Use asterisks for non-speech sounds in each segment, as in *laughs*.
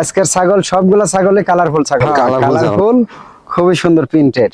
আজকের ছাগল সবগুলো ছাগলে কালারফুল ছাগল। হ্যাঁ, কালারফুল খুবই সুন্দর প্রিন্টেড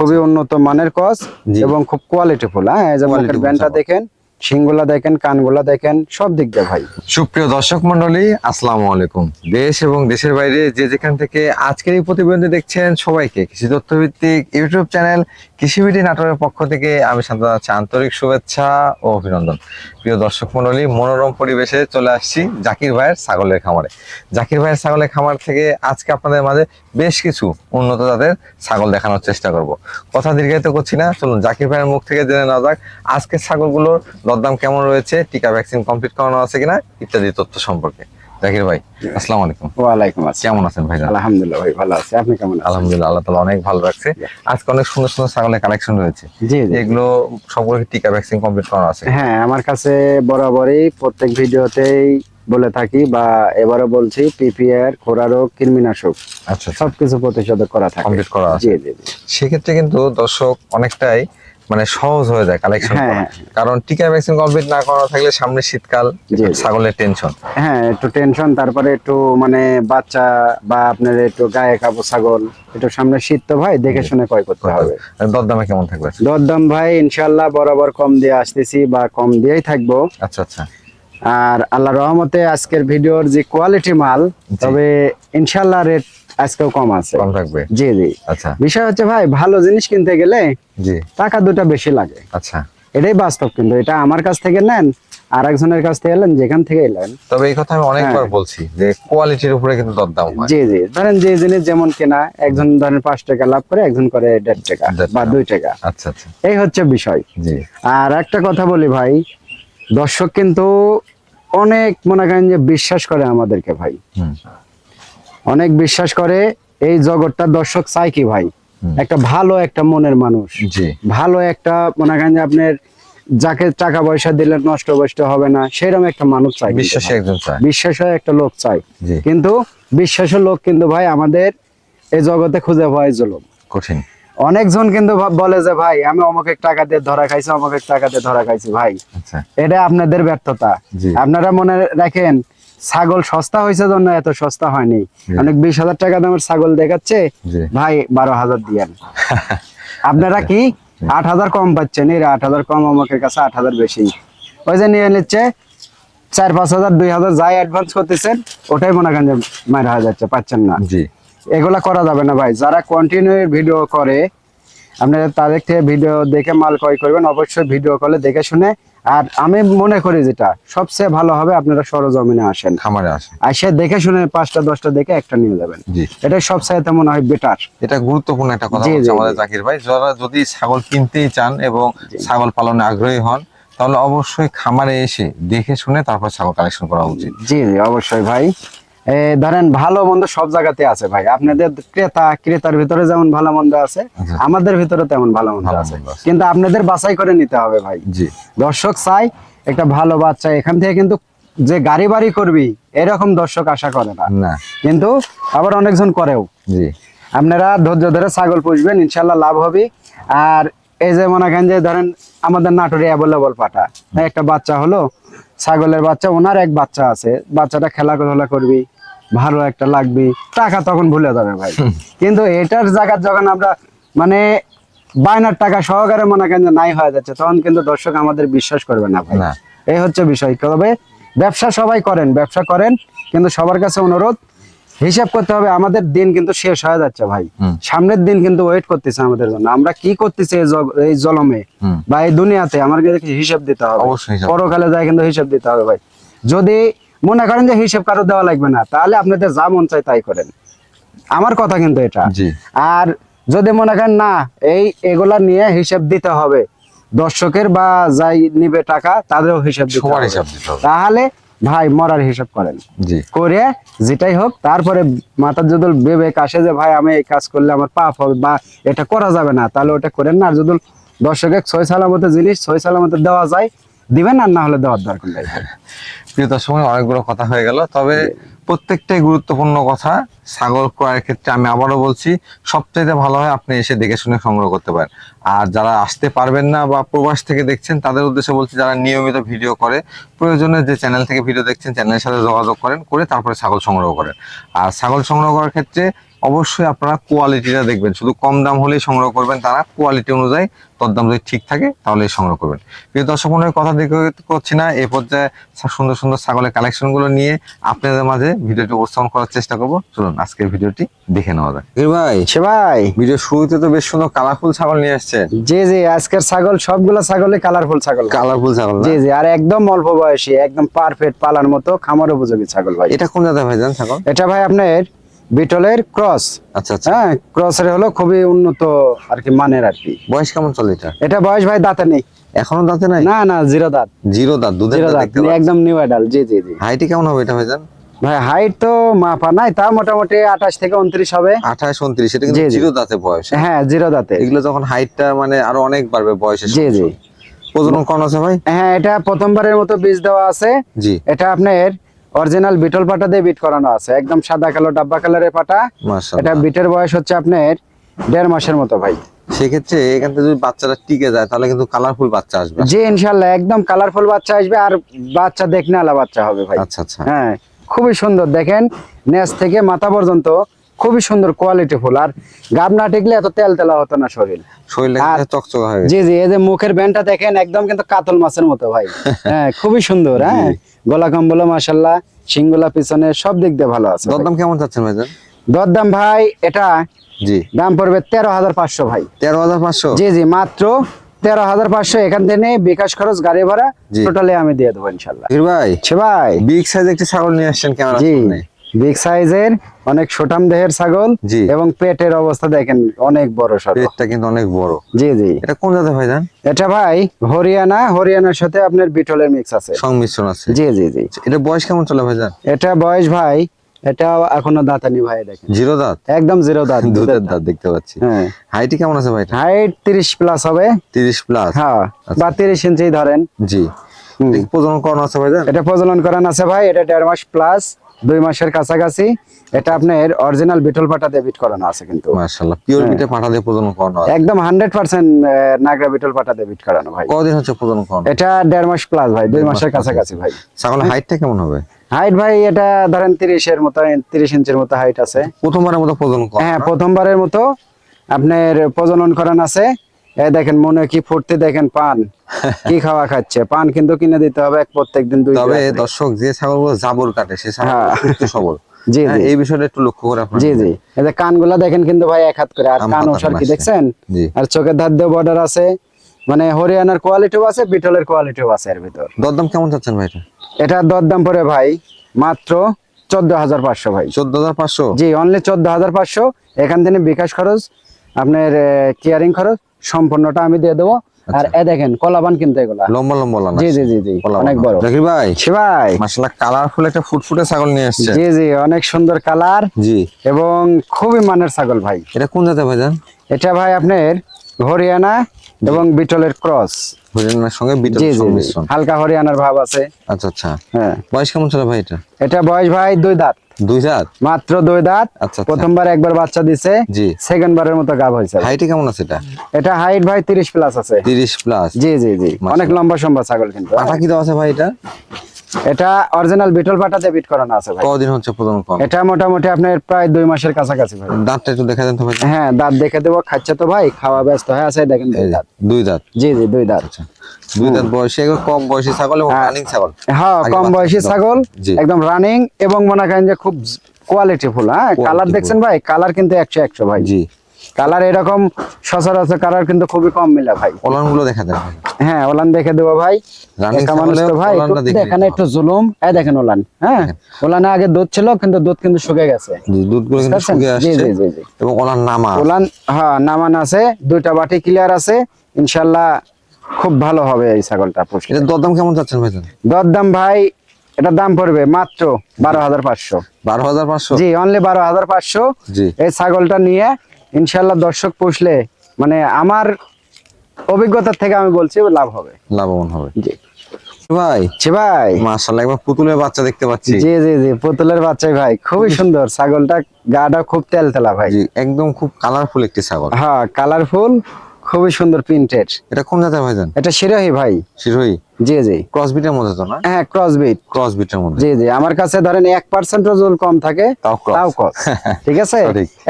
খুবই উন্নত মানের কস এবং খুব কোয়ালিটিফুল হ্যাঁ যেমন ব্যান্ডটা দেখেন। শিংগুলা দেখেন, কানগুলা দেখেন, সব দিক দিয়ে ভাই। সুপ্রিয় দর্শক মন্ডলী আসসালামু আলাইকুম। দেশ এবং দেশের বাইরে যে যেখান থেকে আজকের এই প্রতিবেদন দেখছেন সবাইকে, কৃষি তথ্যভিত্তিক ইউটিউব চ্যানেল কৃষিবিডি নাটোরের পক্ষ থেকে আমি শান্ত আন্তরিক শুভেচ্ছা ও অভিনন্দন। প্রিয় দর্শক মন্ডলী মনোরম পরিবেশে চলে আসছি জাকির ভাইয়ের ছাগলের খামারে। জাকির ভাইয়ের ছাগলের খামার থেকে আজকে আপনাদের মাঝে বেশ কিছু উন্নত জাতের ছাগল দেখানোর চেষ্টা করব। কথা দীর্ঘায়িত করছি না চলুন জাকির ভাইয়ের মুখ থেকে জেনে নেওয়া যাক আজকের ছাগলগুলোর দরদাম কেমন রয়েছে টিকা ভ্যাকসিন কমপ্লিট করানো আছে কিনা ইত্যাদি তথ্য সম্পর্কে। জাকির ভাই আসসালামু আলাইকুম। ওয়ালাইকুম আসসালাম। কেমন আছেন ভাই আলহামদুলিল্লাহ ভাই ভালো আছে। আপনি কেমন আছেন? আলহামদুলিল্লাহ আল্লাহ তালা অনেক ভালো রাখছে। আজকে অনেক সুন্দর সুন্দর ছাগলের কালেকশন রয়েছে। জি এগুলো সবগুলো টিকা ভ্যাকসিন কমপ্লিট করানো আছে। হ্যাঁ আমার কাছে বরাবরই প্রত্যেক ভিডিওতেই বলে থাকি বা এবারও বলছি পিপিআর খোরা রোগ কৃমিনাশক আচ্ছা আচ্ছা। সবকিছু প্রতিষেধক করা থাকে। কমপ্লিট করা আছে। জি জি সেক্ষেত্রে কিন্তু দর্শক অনেকটাই মানে সহজ হয়ে যায় কালেকশন হ্যাঁ, করা। হ্যাঁ। কারণ টিকা ভ্যাকসিন কমপ্লিট না করা থাকলে সামনে শীতকাল। ছাগলের টেনশন হ্যাঁ একটু টেনশন তারপরে একটু মানে বাচ্চা বা আপনার একটু গায়ে কাবু ছাগল একটু সামনে শীত তো ভাই দেখে শুনে ক্রয় করতে হবে। দরদামে কেমন থাকবে? দরদাম ভাই ইনশাল্লাহ বরাবর কম দিয়ে আসতেছি বা কম দিয়েই থাকব। আচ্ছা আচ্ছা। আর আল্লাহ রহমতে আজকের ভিডিওর যে কোয়ালিটি মাল তবে ইনশাল্লাহ রেট আজকেও কম আছে। কম থাকবে? জি জি। আচ্ছা। বিষয় হচ্ছে ভাই ভালো জিনিস কিনতে গেলে জি। টাকা দুটা বেশি লাগে। আচ্ছা। এটাই বাস্তব কিন্তু এটা আমার কাছ থেকে নেন আর একজনের কাছ থেকে এলেন যেখান থেকে এলেন তবে এই কথা আমি অনেকবার হ্যাঁ। বলছি যে কোয়ালিটির উপরে কিন্তু দরদাম হয়। জি জি। ধরেন যে জিনিস যেমন কেনা একজন ধরেন পাঁচ টাকা লাভ করে একজন করে দেড় টাকা বা দুই টাকা। আচ্ছা আচ্ছা। এই হচ্ছে বিষয়। জি। আর একটা কথা বলি ভাই দর্শক কিন্তু অনেক মনে করেন যে বিশ্বাস করে আমাদেরকে ভাই। অনেক বিশ্বাস করে এই জগৎটা দর্শক চাই কি ভাই? একটা ভালো একটা মনের মানুষ। ভালো একটা মনে করেন যে আপনার যাকে টাকা পয়সা দিলে নষ্ট বষ্ট হবে না সেরকম একটা মানুষ চাই বিশ্বাসী একজন চায়। বিশ্বাস একটা লোক চাই কিন্তু বিশ্বাসের লোক কিন্তু ভাই আমাদের এই জগতে খুঁজে পাওয়াই জুলুম। কঠিন। অনেকজন কিন্তু বলে যে ভাই আমি অমুক এক টাকা দিয়ে ধরা খাইছি অমুক এক টাকা দিয়ে ধরা খাইছি ভাই। আচ্ছা। এটা আপনাদের ব্যর্থতা। আপনারা মনে রাখেন ছাগল সস্তা হয়েছে জন্য এত সস্তা হয়নি। অনেক বিশ হাজার টাকা দামের ছাগল দেখাচ্ছে ভাই বারো হাজার দিয়েন। *laughs* আপনারা কি আট হাজার কম পাচ্ছেন? এর আট হাজার কম অমুকের কাছে আট হাজার বেশি। ওই যে নিয়ে নিচ্ছে চার পাঁচ হাজার দুই হাজার যাই অ্যাডভান্স করতেছেন ওটাই মনে করেন যে মায়ের হয়ে যাচ্ছে পাচ্ছেন না। জি। এগুলা করা যাবে না ভাই। যারা কন্টিনিউ ভিডিও করে আপনারা তাদের থেকে ভিডিও দেখে মাল ক্রয় করবেন অবশ্যই ভিডিও কলে দেখে শুনে। আর আমি মনে করি যেটা সবচেয়ে ভালো হবে আপনারা সরজমিনে আসেন। খামারে আসে আসে দেখে শুনে পাঁচটা দশটা দেখে একটা নিয়ে যাবেন। এটা সবচাইতে মনে হয় বেটার এটা গুরুত্বপূর্ণ একটা কথা আমাদের জাকির ভাই। যারা যদি ছাগল কিনতেই চান এবং ছাগল পালনে আগ্রহী হন তাহলে অবশ্যই খামারে এসে দেখে শুনে তারপর ছাগল কালেকশন করা উচিত। জি জি অবশ্যই ভাই। ধরেন ভালো মন্দ সব জায়গাতে আছে ভাই। আপনাদের ক্রেতা ক্রেতার ভিতরে যেমন ভালো মন্দ আছে আচ্ছা। আমাদের ভিতরে তেমন ভালো মন্দ আছে। কিন্তু আপনাদের বাছাই করে নিতে হবে ভাই। জি। দর্শক চাই একটা ভালো বাচ্চা এখান থেকে কিন্তু যে গাড়ি বাড়ি করবি এরকম দর্শক আশা করে না। না। কিন্তু আবার অনেকজন করেও। জি। আপনারা ধৈর্য ধরে ছাগল পুষবেন ইনশাল্লাহ লাভ হবে। আর এই যে মনে করেন যে ধরেন আমাদের নাটোরে অ্যাভেলেবল পাটা একটা বাচ্চা হলো ছাগলের বাচ্চা ওনার এক বাচ্চা আছে বাচ্চাটা খেলাধুলা করবি ভালো একটা লাগবি টাকা তখন ভুলে যাবে ভাই। কিন্তু এটার জায়গা যখন আমরা মানে বায়নার টাকা সহকারে মনে করেন নাই হয়ে যাচ্ছে তখন কিন্তু দর্শক আমাদের বিশ্বাস করবে না ভাই। এই হচ্ছে বিষয়। তবে ব্যবসা সবাই করেন ব্যবসা করেন কিন্তু সবার কাছে অনুরোধ হিসাব করতে হবে আমাদের দিন কিন্তু শেষ হয়ে যাচ্ছে ভাই। সামনের দিন কিন্তু ওয়েট করতেছে আমাদের জন্য। আমরা কি করতেছি এই জলমে। বা এই দুনিয়াতে আমার কিন্তু হিসাব দিতে হবে। পরকালে যায় কিন্তু হিসাব দিতে হবে ভাই। যদি মনে করেন যে হিসাব কারও দেওয়া লাগবে না তাহলে আপনাদের যা মন চায় তাই করেন। আমার কথা কিন্তু এটা। আর যদি মনে করেন না এই এগুলা নিয়ে হিসাব দিতে হবে দর্শকের বা যাই নিবে টাকা তাদেরও হিসাব দিতে হবে। তাহলে ভাই মরার হিসাব করেন। করে যেটাই হোক তারপরে মাথার যদি বিবেক আসে যে ভাই আমি এই কাজ করলে আমার পাপ হবে বা এটা করা যাবে না তাহলে ওটা করেন না। আর যদি দর্শকের ছয় সালামতের জিনিস ছয় সালামতে দেওয়া যায় দিবেন আর না হলে দেওয়ার দরকার নেই। *laughs* প্রিয় দর্শক অনেকগুলো কথা হয়ে গেল। তবে প্রত্যেকটাই গুরুত্বপূর্ণ কথা। ছাগল ক্রয়ের ক্ষেত্রে আমি আবারও বলছি, সবচাইতে ভালো হয় আপনি এসে দেখে শুনে সংগ্রহ করতে পারেন। আর যারা আসতে পারবেন না বা প্রবাস থেকে দেখছেন, তাদের উদ্দেশ্যে বলছি যারা নিয়মিত ভিডিও করে, প্রয়োজনে যে চ্যানেল থেকে ভিডিও দেখছেন, চ্যানেলের সাথে যোগাযোগ করেন, করে তারপরে ছাগল সংগ্রহ করেন। আর ছাগল সংগ্রহ করার ক্ষেত্রে অবশ্যই আপনারা কোয়ালিটিটা দেখবেন। শুধু কম দাম হলেই সংগ্রহ করবেন, তারা কোয়ালিটি অনুযায়ী দরদাম যদি ঠিক থাকে, তাহলেই সংগ্রহ করবেন। প্রিয় দর্শক কথা দেখে করছি না। এ পর্যায়ে সুন্দর সুন্দর ছাগলের কালেকশনগুলো নিয়ে আপনাদের মাঝে ভিডিওটি উপস্থাপন করার চেষ্টা করব। চলুন আজকের ভিডিওটি দেখে নেওয়া যাক। ভাই। সে ভাই। ভিডিও শুরুতে তো বেশ সুন্দর কালারফুল ছাগল নিয়ে আসছে। জি জি আজকের ছাগল সবগুলো ছাগলে কালারফুল ছাগল। কালারফুল ছাগল? জি জি আর একদম অল্প বয়সী একদম পারফেক্ট পালার মতো খামার উপযোগী ছাগল ভাই। এটা কোন জায়গা ভাই জান ছাগল? এটা ভাই আপনার বিটলের ক্রস। আচ্ছা আচ্ছা। হ্যাঁ ক্রসের হলো খুবই উন্নত আর কি মানের আর কি। বয়স কেমন চলে এটা? এটা বয়স ভাই দাঁতে নেই। এখনও দাঁতে নাই? না না জিরো দাঁত। জিরো দাঁত দুধের দাঁত। একদম নিউ অ্যাডাল জি জি জি। হাইটে কেমন হবে এটা ভাই জান? ভাই হাইট তো মাপা নাই তা মোটামুটি আঠাশ থেকে উনত্রিশ হবে। আঠাশ উনত্রিশ এটা কিন্তু। জিরো দাঁতে বয়স হ্যাঁ? জিরো দাঁতে এগুলো যখন হাইটটা মানে আরও অনেক বাড়বে বয়সের জি জি। প্রজনন কোন আছে ভাই? হ্যাঁ এটা প্রথমবারের মতো বীজ দেওয়া আছে। জি। এটা আপনার অরিজিনাল বিটল পাটা দিয়ে বিট করানো আছে। একদম সাদা কালো ডাব্বা কালারের পাটা। এটা বিটের বয়স হচ্ছে আপনার দেড় মাসের মতো ভাই। সেক্ষেত্রে এখান থেকে যদি বাচ্চাটা টিকে যায় তাহলে কিন্তু কালারফুল বাচ্চা আসবে। জি ইনশাল্লাহ একদম কালারফুল বাচ্চা আসবে আর বাচ্চা দেখনে আলা বাচ্চা হবে ভাই। আচ্ছা আচ্ছা। হ্যাঁ। খুবই সুন্দর। দেখেন নেস থেকে মাথা পর্যন্ত খুবই সুন্দর কোয়ালিটি ফুল। আর গাব না টিকলে এত তেল তেলা হতো না শরীর। শরীরে চকচকা হয়ে। জি জি এই যে মুখের ব্যান্ডটা দেখেন একদম কিন্তু কাতল মাছের মতো ভাই। *laughs* হ্যাঁ খুবই সুন্দর হ্যাঁ। গলা কম্বল মাসাল্লাহ সিংগুলা পিছনে সব দিক দিয়ে ভালো আছে দরদাম কেমন চাচ্ছেন ভাই দরদাম ভাই এটা জি। দাম পড়বে তেরো হাজার পাঁচশো ভাই। তেরো হাজার পাঁচশো? জি জি মাত্র তেরো হাজার পাঁচশো এখান থেকে বিকাশ খরচ গাড়ি ভাড়া। টোটালি আমি দিয়ে দেবো ইনশাল্লাহ। ভাই ভাই। বিগ সাইজ একটি ছাগল নিয়ে আসছেন ক্যামেরা জি। বিগ সাইজের অনেক সুঠাম দেহের ছাগল জি। এবং পেটের অবস্থা দেখেন অনেক বড় সড়ো পেটটা কিন্তু অনেক বড়। জি জি। এটা কোন জাতের ভাইজান এটা ভাই হরিয়ানা হরিয়ানার সাথে আপনার বিটলের মিক্স আছে। সংমিশ্রণ আছে। জি জি জি। এটা বয়স কেমন চলে ভাইজান এটা বয়স ভাই এটা এখনও দাঁতানি ভাই দেখেন। জিরো দাঁত? একদম জিরো দাঁত দুধের দাঁত দেখতে পাচ্ছি। হ্যাঁ। হাইটে কেমন আছে ভাইটা হাইট তিরিশ প্লাস হবে। তিরিশ প্লাস হ্যাঁ বা তিরিশ ইঞ্চি ধরেন। জি। প্রজনন করানো আছে ভাইজান এটা প্রজনন করান আছে ভাই এটা দেড় মাস প্লাস দুই মাসের কাছাকাছি। এটা আপনার অরিজিনাল বিটল পাটা ডেবিট করানো আছে কিন্তু। মাশাআল্লাহ পিওর হ্যাঁ। বিটে পাঠা দিয়ে প্রজনন করানো আছে। একদম হান্ড্রেড পার্সেন্ট নাগরা বিটল পাটা ডেবিট করানো ভাই। কদিন হচ্ছে প্রজনন করানো? এটা দেড় মাস প্লাস ভাই দুই মাসের কাছাকাছি ভাই। ছাগলের হাইটটা কেমন হবে? হাইট ভাই এটা ধরেন তিরিশের মতো তিরিশ ইঞ্চির মতো হাইট আছে। প্রথমবারের মতো প্রজনন হ্যাঁ প্রথমবারের মতো আপনার প্রজনন করান আছে। এই দেখেন মনে কি ফুটতে দেখেন পান। *laughs* কি খাওয়া খাচ্ছে? পান কিন্তু কিনে দিতে হবে প্রত্যেকদিন দুই তবে দর্শক যে ছাগলগুলো জাবর কাটে সে ছাগল হ্যাঁ। সবল। *laughs* জি হ্যাঁ, জি। এই বিষয়টা একটু লক্ষ্য করে জি জি। এই যে কানগুলা দেখেন কিন্তু ভাই এক হাত করে। আর কান ওষার কি দেখছেন? আর চোখের ধার দিয়ে বর্ডার আছে। মানে হরিয়ানার কোয়ালিটিও আছে বিটলের কোয়ালিটিও আছে এর ভিতর। দরদাম কেমন চাচ্ছেন ভাই এটা? দরদাম পরে ভাই মাত্র চোদ্দ হাজার পাঁচশো ভাই। চোদ্দ হাজার পাঁচশো? জি অনলি চোদ্দ হাজার পাঁচশো। এখান থেকে বিকাশ খরচ আপনার কেয়ারিং খরচ সম্পূর্ণটা আমি দিয়ে দেবো। আর এ দেখেন কলাবান কিন্তু এগুলা। লম্বা লম্বা লানা জি জি জি জি অনেক বড়। জাকির ভাই। সে ভাই মাশাআল্লাহ কালারফুল একটা ফুটফুটে ছাগল নিয়ে আসছে। জি জি অনেক সুন্দর কালার জি। এবং খুবই মানের ছাগল ভাই। এটা কোন জাতের ভাইজান এটা ভাই আপনার হরিয়ানা এবং বিটলের ক্রস। হরিয়ানার সঙ্গে বিটল সংমিশ্রণ। হালকা হরিয়ানার ভাব আছে। আচ্ছা আচ্ছা। হ্যাঁ। বয়স কেমন চলে ভাই এটা? এটা বয়স ভাই দুই দাঁত। দুই দাঁত? মাত্র দুই দাঁত। আচ্ছা আচ্ছা। প্রথমবার একবার বাচ্চা দিছে। জি। সেকেন্ড বারের মতো গাব হয়েছে। হাইট কেমন আছে এটা? এটা হাইট ভাই তিরিশ প্লাস আছে। তিরিশ প্লাস জি জি জি। অনেক লম্বা সম্বা ছাগল কিন্তু। পাঠা কি দাও আছে ভাই এটা? এটা অরিজিনাল বিটল পাটাতে বিট করানো আছে ভাই। কদিন হচ্ছে প্রজনন করানো এটা মোটামুটি আপনার প্রায় দুই মাসের কাছাকাছি ভাই। দাঁতটা একটু দেখা দেন তো ভাই। হ্যাঁ দাঁত দেখে দেবো খাচ্ছে তো ভাই খাওয়া ব্যস্ত হয়ে আছে দেখেন দুই দাঁত। দুই দাঁত? জি জি দুই দাঁত। আচ্ছা। দুই দাঁত বয়সে কম বয়সী ছাগল এবং হ্যাঁ। রানিং ছাগল। হ্যাঁ কম বয়সী ছাগল একদম রানিং এবং মনে করেন যে খুব কোয়ালিটি ফুল হ্যাঁ। কালার দেখছেন ভাই কালার কিন্তু একশো একশো ভাই। জি। কালার এরকম সচরাচর কালার কিন্তু খুবই কম মিলে ভাই। ওলানগুলো দেখা ভাই। হ্যাঁ ওলান দেখে দেবো ভাই। ভাই একটু দেখেন একটু জুলুম। এই দেখেন ওলান হ্যাঁ? ওলানে আগে দুধ ছিল কিন্তু দুধ কিন্তু শুকে গেছে। কিন্তু আসছে। এবং নামা ওলান হ্যাঁ নামান আছে দুইটা বাটি ক্লিয়ার আছে। ইনশাল্লাহ খুব ভালো হবে এই ছাগলটা পুষলে এটা দরদাম কেমন যাচ্ছেন ভাই দরদাম ভাই এটার দাম পড়বে মাত্র বারো হাজার পাঁচশো। বারো হাজার পাঁচশো? জি অনলি বারো হাজার পাঁচশো। এই ছাগলটা নিয়ে ইনশাল্লাহ দর্শক পুষলে মানে আমার অভিজ্ঞতা থেকে আমি বলছি লাভ হবে। লাভবান হবে। জি। ভাই। জি ভাই। মাশাআল্লাহ একবার পুতুলের বাচ্চা দেখতে পাচ্ছি। জি জি জি পুতুলের বাচ্চাই ভাই খুবই *laughs* সুন্দর। ছাগলটা গাটা খুব তেলতেলা ভাই। জি একদম খুব কালারফুল একটি ছাগল। হ্যাঁ কালারফুল খুবই সুন্দর প্রিন্টেড এটা কোন জাতের ভাইজান? এটা শিরোহী ভাই। শিরোই জি জি। ক্রস বিটের মধ্যে তো না? হ্যাঁ ক্রস বিট ক্রস বিটের মধ্যে। জি জি। আমার কাছে ধরেন এক পার্সেন্ট ওজন কম থাকে তাও কস *laughs* ঠিক আছে?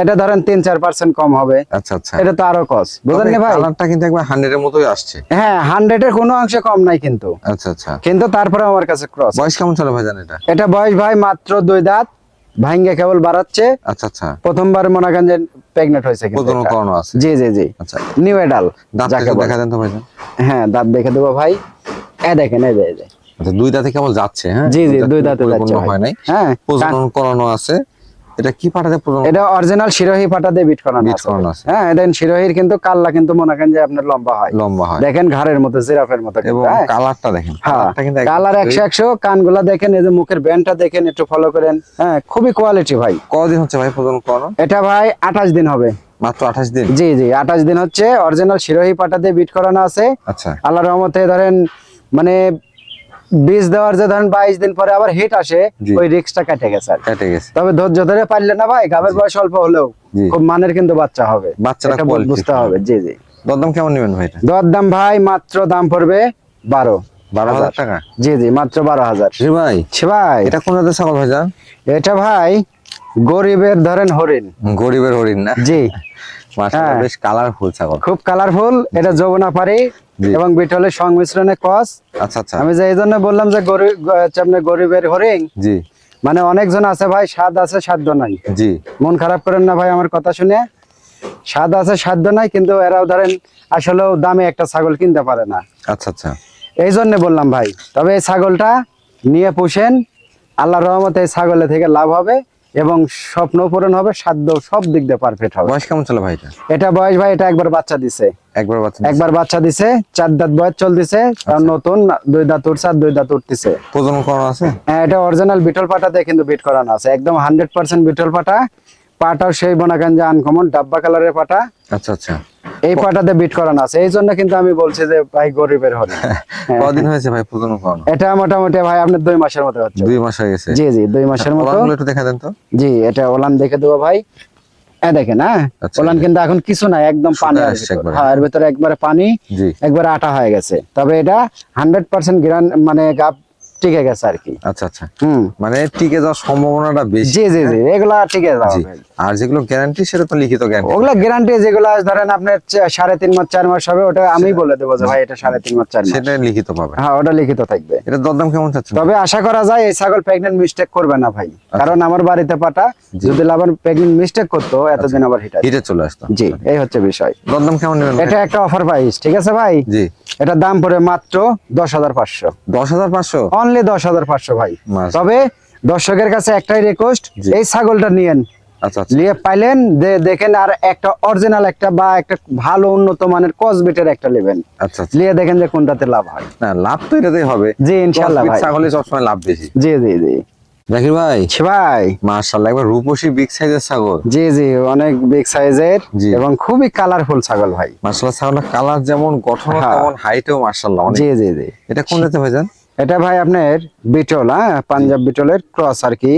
এটা ধরেন তিন চার পার্সেন্ট কম হবে। আচ্ছা আচ্ছা। এটা তো আরও কস বুঝলেন না ভাই? কালারটা কিন্তু একবার হান্ড্রেডের মতোই আসছে। হ্যাঁ হান্ড্রেড এর কোনো অংশে কম নাই কিন্তু। আচ্ছা আচ্ছা। কিন্তু তারপরে আমার কাছে ক্রস বয়স কেমন চলে ভাইজান এটা? এটা বয়স ভাই মাত্র দুই দাঁত ভাঙ্গে কেবল বাড়াচ্ছে। আচ্ছা আচ্ছা। প্রথমবার মনে করেন প্রেগনেন্ট হয়েছে জি জি জি। আচ্ছা। নিউ এডাল দাঁত যাকে দেখা দেন তো ভাই হ্যাঁ দাঁত দেখে দেবো ভাই। এ দেখেন এই যে, আচ্ছা দুই দাঁতে কেবল যাচ্ছে হ্যাঁ? জি জি দুই দাঁতে যাচ্ছে হয় নাই। হ্যাঁ প্রজনন করানো আছে। এটা কি পাঠাতে এটা অরিজিনাল শিরোহী বিট করানো আছে। করানো আছে। হ্যাঁ দেন শিরোহির কিন্তু কাল্লা কিন্তু মনে করেন যে আপনার লম্বা হয়। লম্বা হয়। দেখেন ঘাড়ের মতো জিরাফের মতো এবং হ্যাঁ। কালারটা দেখেন। হ্যাঁ কালার একশো একশো কানগুলা দেখেন এই যে মুখের ব্যান্ডটা দেখেন একটু ফলো করেন। হ্যাঁ খুবই কোয়ালিটি ভাই। কদিন হচ্ছে ভাই প্রজনন করানো? এটা ভাই আঠাশ দিন হবে। মাত্র আঠাশ দিন? জি জি আঠাশ দিন হচ্ছে অরিজিনাল শিরোহী পাটা দিয়ে বিট করানো আছে। আচ্ছা। আল্লাহ রহমতে ধরেন মানে বীজ দেওয়ার যে ধরেন বাইশ দিন পরে আবার হিট আসে ওই রিক্সটা কেটে গেছে কেটে গেছে। তবে ধৈর্য ধরে পারলে না ভাই গাবের বয়স অল্প হলেও খুব মানের কিন্তু বাচ্চা হবে। বাচ্চাটা এটা বুঝতে হবে। জি জি। দরদাম কেমন নেবেন ভাই এটা? দর দাম ভাই মাত্র দাম পড়বে বারো। বারো হাজার টাকা? জি জি মাত্র বারো হাজার। ভাই। ভাই। এটা কোন ছাগল ভাই যান এটা ভাই গরিবের ধরেন হরিণ। গরিবের হরিণ না? জি। হ্যাঁ। বেশ কালারফুল ছাগল। খুব কালারফুল এটা যমুনা পারি এবং বিটলের সংমিশ্রণে কস। আচ্ছা আচ্ছা। আমি যে এই জন্য বললাম যে গরিব গরিবের হরিণ। জি। মানে অনেকজন আছে ভাই স্বাদ আছে সাধ্য নাই। জি। মন খারাপ করেন না ভাই আমার কথা শুনে। স্বাদ আছে সাধ্য নাই কিন্তু এরাও ধরেন আসলেও দামে একটা ছাগল কিনতে পারে না। আচ্ছা আচ্ছা। এই জন্য বললাম ভাই তবে এই ছাগলটা নিয়ে পুষেন আল্লাহ রহমতে এই ছাগলে থেকে লাভ হবে। এবং স্বপ্ন পূরণ হবে সাধ্য সব দিক দিয়ে পারফেক্ট হবে। বয়স কেমন চলে ভাই এটা বয়স ভাই এটা একবার বাচ্চা দিছে। একবার বাচ্চা একবার বাচ্চা দিছে চার দাঁত বয়স চলতেছে আর নতুন দুই দাঁত উঠছে আর দুই দাঁত উঠতেছে। প্রজনন করানো আছে? হ্যাঁ এটা অরিজিনাল বিটল পাটাতে কিন্তু বিট করানো আছে। একদম হান্ড্রেড পার্সেন্ট বিটল পাটা। পাটাও সেই বোনাকাঞ্জা আনকমন ডাব্বা কালারের পাটা। আচ্ছা আচ্ছা। এই পাটাতে বিট করানো আছে। এই জন্য কিন্তু আমি বলছি যে ভাই গরিবের। *laughs* কদিন হয়েছে ভাই করানো এটা মোটামুটি ভাই আপনার দুই মাসের মতো হচ্ছে। দুই মাস হয়ে গেছে? জি জি দুই মাসের মতো। ওলানগুলো একটু দেখা দেন তো। জি এটা ওলান দেখে দেবো ভাই। এ দেখেন হ্যাঁ? আচ্ছা, ওলান কিন্তু এখন কিছু নাই একদম পানি এর আসছে ভিতর। হ্যাঁ এর ভিতরে একবারে পানি একবারে আটা হয়ে গেছে। তবে এটা হান্ড্রেড পার্সেন্ট গ্রান মানে গাপ টিকে গেছে আর কি। আচ্ছা আচ্ছা। মানে টিকে যাওয়ার সম্ভাবনাটা বেশি জি জি জি এগুলা টিকে যাবে আর যেগুলো গ্যারান্টি সেটা তো লিখিত গ্যারান্টি ওগুলা গ্যারান্টি যেগুলো ধরেন আপনার সাড়ে তিন মাস চার মাস হবে ওটা আমি বলে দেবো যে ভাই এটা সাড়ে তিন মাস চার মাস। সেটা লিখিত পাবে। হ্যাঁ ওটা লিখিত থাকবে। এটা দরদাম কেমন চাচ্ছেন? তবে আশা করা যায় এই ছাগল প্রেগনেন্ট মিস্টেক করবে না ভাই। কারণ আমার বাড়িতে পাটা যদি লাভার প্রেগনেন্ট মিস্টেক করতো এতদিন আবার হিট হিটে চলে আসতো। জি এই হচ্ছে বিষয়। দরদাম কেমন নেবেন এটা একটা অফার প্রাইস ঠিক আছে ভাই? জি। এটার দাম পড়ে মাত্র দশ হাজার পাঁচশো। দশ হাজার পাঁচশো? অনলি দশ হাজার পাঁচশো ভাই। তবে দর্শকের কাছে একটাই রিকোয়েস্ট এই ছাগলটা নিয়েন। আচ্ছা আচ্ছা। নিয়ে পাইলেন দেখেন আর একটা অরিজিনাল একটা বা একটা ভালো উন্নত মানের কসবিটের একটা নেবেন। আচ্ছা আচ্ছা। নিয়ে দেখেন যে কোনটাতে লাভ হয়। না লাভ তো এটাতেই হবে। জি ইনশাল্লাহ Crossbreed ভাই। ছাগলে সবসময় লাভ বেশি। জি জি জি। জাকির ভাই? ছি ভাই। মার্শাল্লাহ একবার রূপসী বিগ সাইজের ছাগল। জি জি অনেক বিগ সাইজের। এবং খুবই কালারফুল ছাগল ভাই। মার্শাল্লাহ ছাগলের কালার যেমন গঠন হ্যাঁ। তেমন হাইটেও মার্শাল্লাহ অনেক। জি জি জি। এটা কোন জাতে ভাই যান এটা ভাই আপনার বিটল হ্যাঁ? পাঞ্জাব বিটলের ক্রস আর কি।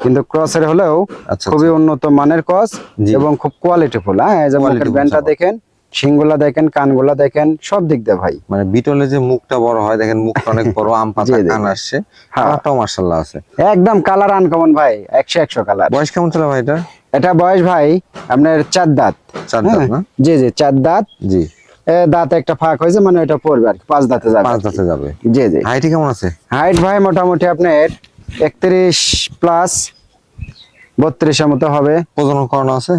কিন্তু ক্রসের হলেও আচ্ছা, খুবই উন্নত মানের ক্রস। এবং খুব কোয়ালিটিফুল হ্যাঁ? এই যে মুখের ব্যান্ডটা দেখেন শিংগুলা দেখেন কানগুলা দেখেন সব দিক দিয়ে ভাই। মানে বিটলে যে মুখটা বড় হয় দেখেন মুখটা অনেক বড় আম পাতা। কান আসছে। হ্যাঁ। কালারটাও মার্শাল্লাহ আছে। একদম কালার আনকমন ভাই একশো একশো কালার। বয়স কেমন চলে ভাই এটা? এটা বয়স ভাই আপনার চার দাঁত। চার দাঁত হ্যাঁ? না? জি জি চার দাঁত। জি। দাঁত একটা ফাঁক হয়েছে মানে এটা পড়বে আর পাঁচ দাঁতে যাবে। পাঁচ দাঁতে যাবে। জি জি। হাইটে কেমন আছে? হাইট ভাই মোটামুটি আপনার একত্রিশ প্লাস বত্রিশের মতো হবে। প্রজনন করানো আছে?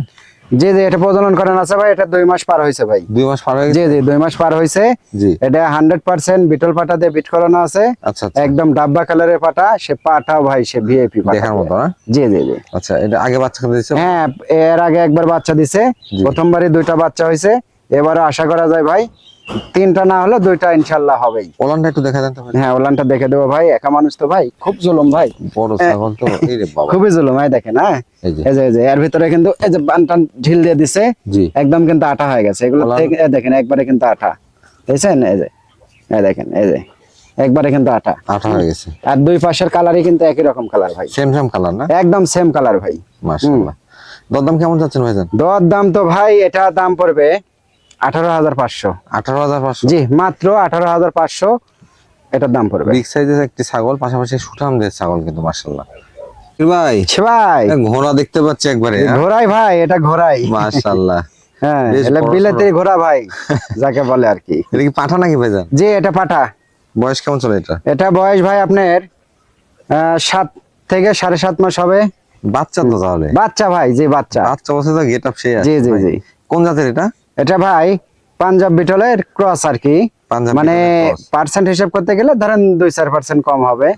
জি জি এটা প্রজনন করেন আছে ভাই এটা দুই মাস পার হয়েছে ভাই। দুই মাস পার হয়েছে জি জি দুই মাস পার হয়েছে। জি। এটা হান্ড্রেড পার্সেন্ট বিটল পাটা দিয়ে বিট করানো আছে। আচ্ছা আচ্ছা। একদম ডাব্বা কালারের পাটা সে পাটা ভাই সে ভিআইপি দেখার মতো না জি জি জি। আচ্ছা এটা আগে বাচ্চা দিয়েছে? হ্যাঁ এর আগে একবার বাচ্চা দিছে। প্রথমবারই দুইটা বাচ্চা হয়েছে। এবারে আশা করা যায় ভাই তিনটা না হলে দুইটা ইনশাল্লাহ হবেই। ওলানটা একটু দেখা দেন তো ভাই। হ্যাঁ ওলানটা দেখে দেবো ভাই একা মানুষ তো ভাই খুব জুলুম ভাই। বড় ছাগল তো এই রে বাবা। খুবই জুলুম ভাই দেখেন হ্যাঁ? এই যে। এই যে এর ভিতরে কিন্তু এই যে বান টান ঢিল দিয়ে দিছে একদম কিন্তু আটা হয়ে গেছে। এগুলো দেখেন একবারে কিন্তু আটা। দেখছেন? এই যে এই দেখেন এই যে একবারে কিন্তু আটা। আঠা হয়ে গেছে। আর দুই পাশের কালারই কিন্তু একই রকম কালার ভাই। সেম সেম কালার না? একদম সেম কালার ভাই। মাশাআল্লাহ। দরদাম কেমন যাচ্ছেন ভাইজান? দর দাম তো ভাই এটা দাম পড়বে আঠারো হাজার পাঁচশো। আঠারো হাজার পাঁচশো? জি মাত্র আঠারো হাজার পাঁচশো। এটার দাম পড়বে। বিগ সাইজের একটি ছাগল পাশাপাশি সুঠাম ছাগল কিন্তু মাশাআল্লাহ। ভাই? ভাই। ঘোড়া দেখতে পাচ্ছি একবারে ঘোড়াই ভাই এটা ঘোড়াই। মাশাআল্লাহ। *laughs* হ্যাঁ এটা ঘোড়া ভাই *laughs* যাকে বলে আর কি। এটা কি পাঠা নাকি ভাইজান? জি এটা পাটা বয়স কেমন চলে এটা? এটা বয়স ভাই আপনার সাত থেকে সাড়ে সাত মাস হবে। বাচ্চা তো তাহলে? বাচ্চা ভাই জি বাচ্চা। বাচ্চা বসে তো গেট আপ সেই জি, জি, জি। কোন জাতের এটা? এটা ভাই পাঞ্জাব বিটলের ক্রস আর কি। মানে পার্সেন্ট হিসাব করতে গেলে ধরেন দুই চার পার্সেন্ট কম হবে।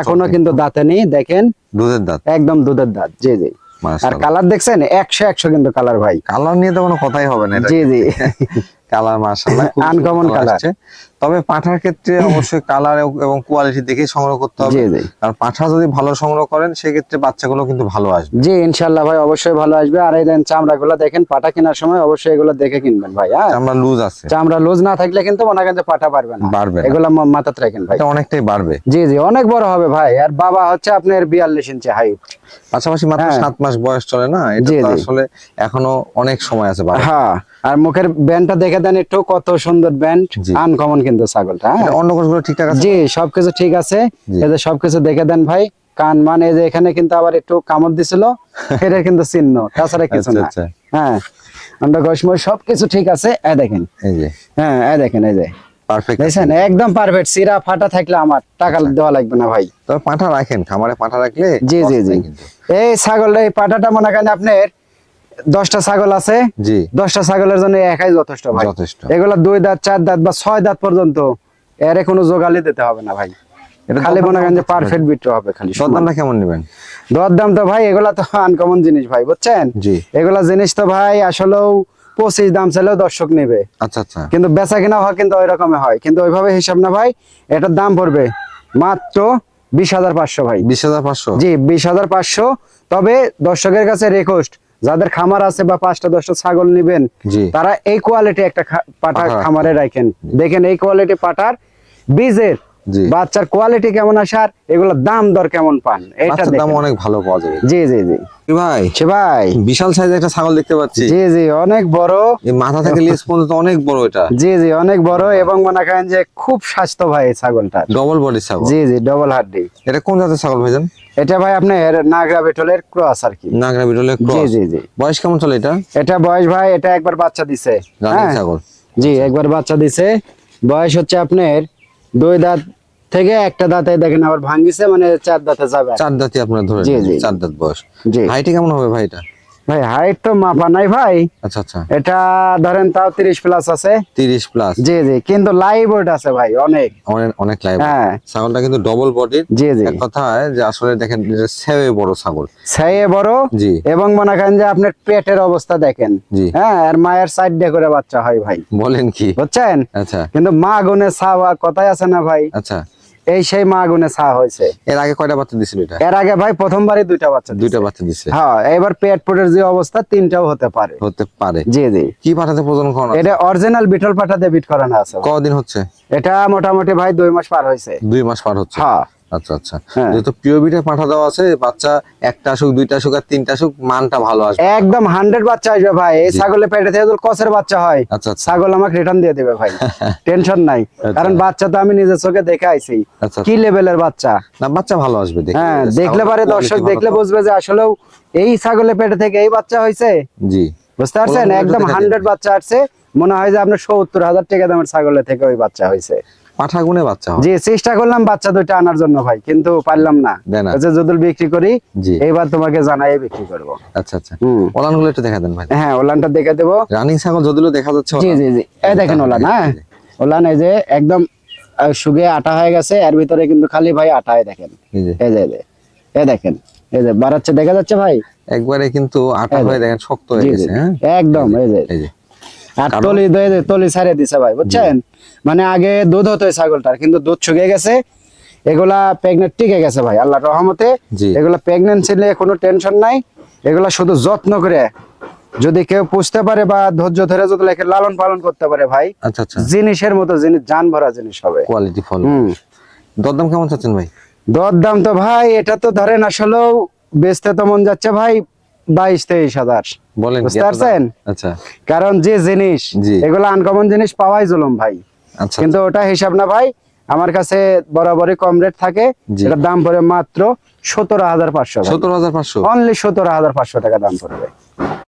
এখনও কিন্তু। দাঁতে নেই দেখেন। দুধের দাঁত। একদম দুধের দাঁত জি জি। আর কালার দেখছেন? একশো একশো কিন্তু কালার ভাই। কালার নিয়ে তো কোনো কথাই হবে না জি জি। *laughs* Colour colour colour। আসছে। তবে পাঠার ক্ষেত্রে *coughs* অবশ্যই কালার এবং কোয়ালিটি দেখে সংগ্রহ করতে হবে। আর পাঠা যদি ভালো সংগ্রহ করেন সেক্ষেত্রে বাচ্চাগুলো কিন্তু ভালো আসবে। জি ইনশাল্লাহ ভাই অবশ্যই ভালো আসবে। আর এই দেন চামড়া গুলো দেখেন পাঠা কেনার সময় অবশ্যই এগুলো দেখে কিনবেন ভাই হ্যাঁ? আমরা লুজ আছে। চামড়া লুজ না থাকলে কিন্তু মনে করেন পাটা পারবে না। বাড়বে। এগুলো মাথাতে রাখেন ভাই। এটা অনেকটাই বাড়বে। জি জি অনেক বড় হবে ভাই। আর বাবা হচ্ছে আপনার বিয়াল্লিশ ইঞ্চি হাইট পাশাপাশি মাত্র হ্যাঁ। সাত মাস বয়স চলে না? এটা আসলে এখনও অনেক সময় আছে। হ্যাঁ। আর মুখের ব্যান্ডটা দেখে দেন একটু কত সুন্দর ব্যান্ড আনকমন কিন্তু ছাগলটা হ্যাঁ। অন্য কোষগুলো ঠিকঠাক আছে? জি সবকিছু ঠিক আছে। যে সবকিছু দেখে দেন ভাই কান মান এই যে এখানে কিন্তু আবার একটু কামড় দিছিল *laughs* এটা কিন্তু চিহ্ন তাছাড়া কিছু আচ্ছা, না। আচ্ছা। হ্যাঁ আমরা গসময় সবকিছু ঠিক আছে। এই দেখেন। এই যে। হ্যাঁ এই দেখেন এই যে। পারফেক্ট দেখছেন? একদম পারফেক্ট সিরা ফাটা থাকলে আমার টাকা আচ্ছা। দেওয়া লাগবে না ভাই। তবে পাঠা রাখেন খামারে পাঠা রাখলে জি জি জি। এই ছাগল এই পাটাটা মনে করেন আপনার দশটা ছাগল আছে। জি। দশটা ছাগলের জন্য একাই যথেষ্ট ভাই। যথেষ্ট। এগুলো দুই দাঁত চার দাঁত বা ছয় দাঁত পর্যন্ত এর কোনো জোগালি দিতে হবে না ভাই। খালি মনে করেন যে পারফেক্ট বিট্রো হবে খালি দরদামটা কেমন নেবেন? দর তো ভাই এগুলা তো আনকমন জিনিস ভাই বুঝছেন? জি। এগুলা জিনিস তো ভাই আসলেও পঁচিশ দাম চাইলেও দর্শক নেবে। আচ্ছা আচ্ছা। কিন্তু বেচা কিনা হয় কিন্তু ওই হয়। কিন্তু ওইভাবে হিসাব না ভাই এটার দাম পড়বে মাত্র বিশ হাজার পাঁচশো ভাই। বিশ হাজার পাঁচশো? জি বিশ হাজার পাঁচশো। তবে দর্শকের কাছে রিকোয়েস্ট যাদের খামার আছে বা পাঁচটা দশটা ছাগল নিবেন তারা এই কোয়ালিটি একটা রাখেন। খামারে রাখেন। দেখেন এই কোয়ালিটি পাটার বীজের বাচ্চার কোয়ালিটি কেমন আসার এগুলোর দাম দর কেমন পান এটা দাম অনেক ভালো পাওয়া যাবে। জি জি জি। ভাই সে ভাই। বিশাল সাইজের একটা ছাগল দেখতে পাচ্ছি। জি জি অনেক বড়। মাথা থেকে লেজ পর্যন্ত অনেক বড় এটা। জি জি অনেক বড় এবং মনে করেন যে খুব স্বাস্থ্য ভাই এই ছাগলটার ডবল বডি ছাগল। জি জি ডবল হাড্ডি। এটা কোন জাতের ছাগল ভাইজান? এটা ভাই আপনার নাগরা বেটলের ক্রস আর কি। নাগরা বিটলের ক্রস জি জি। বয়স কেমন চলে এটা? এটা বয়স ভাই এটা একবার বাচ্চা দিছে। হ্যাঁ? ছাগল। জি একবার বাচ্চা দিছে। বয়স হচ্ছে আপনার দুই দাঁত থেকে একটা দাঁতে দেখেন আবার ভাঙিছে মানে চার দাঁতে যাবে। চার দাঁতে আপনার ধরে জি, জি, চার দাঁত বয়স। জি। হাইটে কেমন হবে ভাই এটা? ভাই হাইট তো মাপা নাই ভাই। আচ্ছা আচ্ছা। এটা ধরেন তাও তিরিশ প্লাস আছে। তিরিশ প্লাস জি জি কিন্তু লাইভ ওয়েট আছে ভাই অনেক। অনেক অনেক লাইভ হ্যাঁ। ছাগলটা কিন্তু ডবল বডির জি জি। এক কথায় যে আসলে দেখেন সেবে বড় ছাগল। ছাইয়ে বড় জি। এবং মনে করেন যে আপনার পেটের অবস্থা দেখেন। জি। হ্যাঁ আর মায়ের সাইড দিয়ে করে বাচ্চা হয় ভাই। বলেন কি? বুঝছেন? আচ্ছা। কিন্তু মা গুনে ছা কথাই আছে না ভাই। আচ্ছা। এই সেই মা গুনে ছা হয়েছে। এর আগে কয়টা বাচ্চা দিছিল এটা? এর আগে ভাই প্রথমবারই দুইটা বাচ্চা দুইটা বাচ্চা দিছে। হ্যাঁ এবার পেট পোটের যে অবস্থা তিনটাও হতে পারে। হতে পারে। জি জি। কি পাঠাতে প্রজন করানো এটা অরিজিনাল বিটল পাঠাতে বিট করানো আছে কদিন হচ্ছে? এটা মোটামুটি ভাই দুই মাস পার হয়েছে। দুই মাস পার হচ্ছে। হ্যাঁ। আচ্ছা আচ্ছা। হ্যাঁ। যেহেতু পাঠা দেওয়া আছে বাচ্চা একটা আসুক দুইটা আসুক আর তিনটা আসুক মানটা ভালো আসবে। একদম হান্ড্রেড বাচ্চা আসবে ভাই। এই ছাগলের পেটে থেকে কসের বাচ্চা হয় আচ্ছা আচ্ছা। ছাগল আমাকে রিটার্ন দিয়ে দেবে ভাই। *laughs* টেনশন নাই। কারণ বাচ্চা তো আমি নিজের চোখে দেখে আইছি। আচ্ছা কি লেভেলের বাচ্চা? না বাচ্চা ভালো আসবে হ্যাঁ দেখলে পারে দর্শক দেখলে বুঝবে যে আসলেও এই ছাগলের পেটে থেকে এই বাচ্চা হয়েছে? জি। বুঝতে পারছেন? একদম হান্ড্রেড বাচ্চা আসছে মনে হয় যে আপনার সত্তর হাজার টাকা দামের ছাগলের থেকে ওই বাচ্চা হয়েছে। পাঠা গুনে বাচ্চা জি চেষ্টা করলাম বাচ্চা দুইটা আনার জন্য ভাই কিন্তু পারলাম না। যদি বিক্রি করি জি। এইবার তোমাকে জানাই বিক্রি করব। আচ্ছা আচ্ছা। হুম। ওলানগুলো একটু দেখা দেন ভাই। হ্যাঁ ওলানটা দেখে দেবো। রানিং ছাগল যদিও দেখা যাচ্ছে জি জি জি। এই দেখেন ওলান হ্যাঁ। ওলান এই যে একদম শুকিয়ে আটা হয়ে গেছে এর ভিতরে কিন্তু খালি ভাই আটায় দেখেন। এই যে। এই দেখেন এই যে বাড়াচ্ছে দেখা যাচ্ছে ভাই? একবারে কিন্তু আটা হয়ে দেখেন শক্ত হয়ে গেছে হ্যাঁ। একদম এই যে আর তলি তলি ছাড়ে দিছে ভাই বুঝছেন? মানে আগে দুধ হতো ছাগলটার কিন্তু দুধ শুকিয়ে গেছে এগুলা প্রেগনেন্ট টিকে গেছে ভাই আল্লাহ রহমতে। জি। এগুলা প্রেগনেন্ট ছিলে কোনো টেনশন নাই এগুলা শুধু যত্ন করে। যদি কেউ পুষতে পারে বা ধৈর্য ধরে যদি লেখে লালন পালন করতে পারে ভাই আচ্ছা আচ্ছা। জিনিসের মতো জিনিস জান ভরা জিনিস হবে। কোয়ালিটি ফল। দরদাম কেমন চাচ্ছেন ভাই? দরদাম তো ভাই এটা তো ধরেন আসলেও বেচতে তো মন যাচ্ছে ভাই বাইশ তেইশ হাজার। বলেন বুঝতে পারছেন? আচ্ছা। কারণ যে জিনিস। এগুলো আনকমন জিনিস পাওয়াই জুলুম ভাই। কিন্তু ওটা হিসাব না ভাই আমার কাছে বরাবরই কম রেট থাকে। এটার দাম পড়ে মাত্র সতেরো হাজার পাঁচশো সতেরো হাজার পাঁচশো? অনলি সতেরো হাজার পাঁচশো টাকা দাম পড়বে